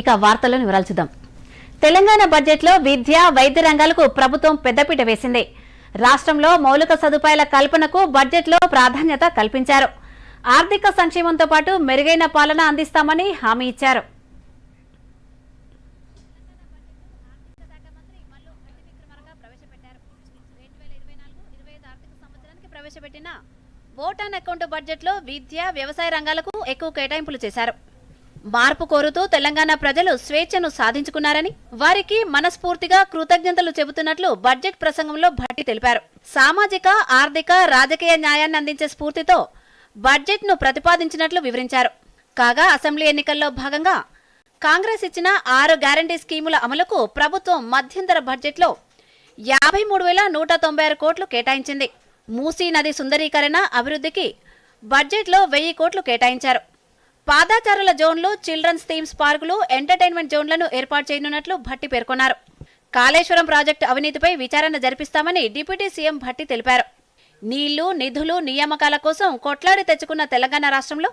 ఇక వార్తలను వివరాలు చూద్దాం. తెలంగాణ బడ్జెట్లో విద్య వైద్య రంగాలకు ప్రభుత్వం పెద్దపీట వేసింది. రాష్ట్రంలో మౌలిక సదుపాయాల కల్పనకు బడ్జెట్లో ప్రాధాన్యత కల్పించారు. ఆర్థిక సంక్షేమంతో పాటు మెరుగైన పాలన అందిస్తామని హామీ ఇచ్చారు. ప్రవేశపెట్టిన ఓటాన్ అకౌంట్ బడ్జెట్లో విద్య వ్యవసాయ రంగాలకు ఎక్కువ కేటాయింపులు చేశారు. మార్పు కోరుతూ తెలంగాణ ప్రజలు స్వేచ్ఛను సాధించుకున్నారని వారికి మనస్ఫూర్తిగా కృతజ్ఞతలు చెబుతున్నట్లు బడ్జెట్ ప్రసంగంలో భట్టి తెలిపారు. సామాజిక ఆర్థిక రాజకీయ న్యాయాన్ని అందించే స్ఫూర్తితో బడ్జెట్ను ప్రతిపాదించినట్లు వివరించారు. కాగా అసెంబ్లీ ఎన్నికల్లో భాగంగా కాంగ్రెస్ ఇచ్చిన ఆరు గ్యారంటీ స్కీముల అమలుకు ప్రభుత్వం మధ్యంతర బడ్జెట్లో యాభై మూడు వేల నూట తొంభై ఆరు కోట్లు కేటాయించింది. మూసీ నది సుందరీకరణ అభివృద్ధికి బడ్జెట్లో వెయ్యి కోట్లు కేటాయించారు. పాదాచారుల జోన్లు చిల్డ్రన్స్ థీమ్స్ పార్కులు ఎంటర్టైన్మెంట్ జోన్లను ఏర్పాటు చేయనున్నట్లు భట్టి పేర్కొన్నారు. కాళేశ్వరం ప్రాజెక్టు అవినీతిపై విచారణ జరిపిస్తామని డిప్యూటీ సీఎం భట్టి తెలిపారు. నీళ్ళు నిధులు నియామకాల కోసం కొట్లాడి తెచ్చుకున్న తెలంగాణ రాష్ట్రంలో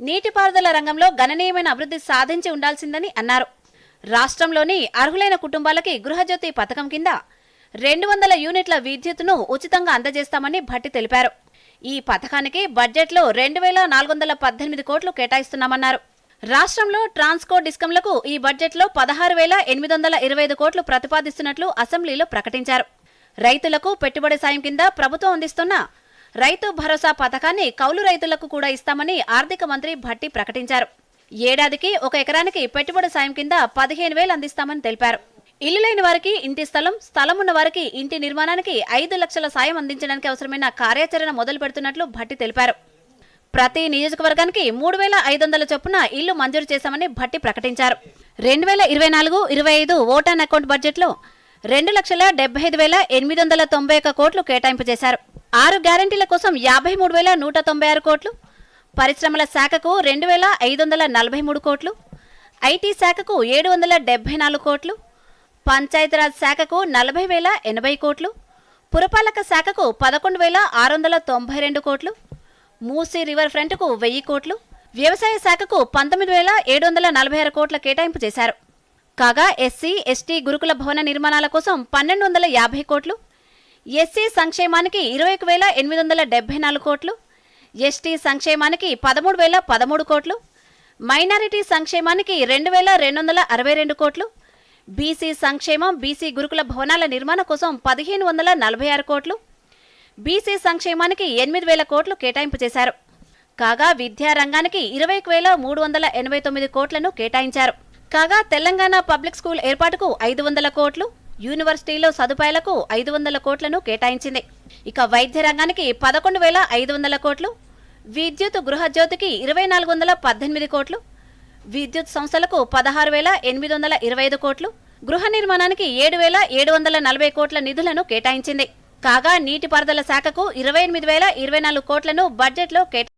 నీటిపారుదల రంగంలో గణనీయమైన అభివృద్ధి సాధించి ఉండాల్సిందని అన్నారు. రాష్ట్రంలోని అర్హులైన కుటుంబాలకి గృహజ్యోతి పథకం కింద రెండు వందల యూనిట్ల విద్యుత్తును ఉచితంగా అందజేస్తామని భట్టి తెలిపారు. ఈ పథకానికి బడ్జెట్లో రెండు వేల నాలుగు వందల పద్దెనిమిది కోట్లు కేటాయిస్తున్నామన్నారు. రాష్ట్రంలో ట్రాన్స్కో డిస్కంలకు ఈ బడ్జెట్లో పదహారు వేల ఎనిమిది వందల ఇరవై ఐదు కోట్లు ప్రతిపాదిస్తున్నట్లు అసెంబ్లీలో ప్రకటించారు. రైతులకు పెట్టుబడి సాయం కింద ప్రభుత్వం అందిస్తున్న రైతు భరోసా పథకాన్ని కౌలు రైతులకు కూడా ఇస్తామని ఆర్థిక మంత్రి భట్టి ప్రకటించారు. ఏడాదికి ఒక ఎకరానికి పెట్టుబడి సాయం కింద పదిహేను వేలు అందిస్తామని తెలిపారు. ఇల్లు లేని వారికి ఇంటి స్థలం స్థలం ఉన్న వారికి ఇంటి నిర్మాణానికి ఐదు లక్షల సాయం అందించడానికి అవసరమైన కార్యాచరణ మొదలు పెడుతున్నట్లు భట్టి తెలిపారు. ప్రతి నియోజకవర్గానికి మూడు వేల ఐదు వందల చొప్పున ఇల్లు మంజూరు చేశామని భట్టి ప్రకటించారు. రెండు వేల ఇరవై నాలుగు ఇరవై ఐదు ఓటాన్ అకౌంట్ బడ్జెట్లో రెండు లక్షల డెబ్బై ఐదు వేల ఎనిమిది వందల తొంభై ఒక్క కోట్లు కేటాయింపు చేశారు. ఆరు గ్యారంటీల కోసం యాభై మూడు వేల నూట తొంభై ఆరు కోట్లు పరిశ్రమల శాఖకు రెండు వేల ఐదు వందల నలభై మూడు కోట్లు ఐటీ శాఖకు ఏడు వందల డెబ్బై నాలుగు కోట్లు పంచాయతీరాజ్ శాఖకు నలభై వేల ఎనభై కోట్లు పురపాలక శాఖకు పదకొండు వేల ఆరు వందల తొంభై రెండు కోట్లు మూసీ రివర్ ఫ్రంట్కు వెయ్యి కోట్లు వ్యవసాయ శాఖకు పంతొమ్మిది వేల ఏడు వందల నలభై ఆరు కోట్ల కేటాయింపు చేశారు. కాగా ఎస్సీ ఎస్టీ గురుకుల భవన నిర్మాణాల కోసం పన్నెండు వందల యాభై కోట్లు ఎస్సీ సంక్షేమానికి ఇరవై ఒక వేల ఎనిమిది వందల డెబ్బై నాలుగు కోట్లు ఎస్టీ సంక్షేమానికి పదమూడు వేల పదమూడు కోట్లు మైనారిటీ సంక్షేమానికి రెండు వేల రెండు వందల అరవై రెండు కోట్లు బీసీ సంక్షేమం బీసీ గురుకుల భవనాల నిర్మాణం కోసం పదిహేను వందల నలభై ఆరు కోట్లు బీసీ సంక్షేమానికి ఎనిమిది వేల కోట్లు కేటాయింపు చేశారు. కాగా విద్యారంగానికి ఇరవై వేల మూడు వందల ఎనభై తొమ్మిది కోట్లను కేటాయించారు. కాగా తెలంగాణ పబ్లిక్ స్కూల్ ఏర్పాటుకు ఐదు వందల కోట్లు యూనివర్సిటీలో సదుపాయాలకు ఐదు వందల కోట్లను కేటాయించింది. ఇక వైద్య రంగానికి పదకొండు వేల ఐదు వందల కోట్లు విద్యుత్ గృహజ్యోతికి ఇరవై నాలుగు వందల పద్దెనిమిది కోట్లు విద్యుత్ సంస్థలకు పదహారు వేల ఎనిమిది వందల ఇరవై ఐదు కోట్లు గృహ నిర్మాణానికి ఏడు వేల ఏడు వందల నలభై కోట్ల నిధులను కేటాయించింది. కాగా నీటిపారుదల శాఖకు ఇరవై ఎనిమిది వేల ఇరవై నాలుగు కోట్లను బడ్జెట్లో కేటా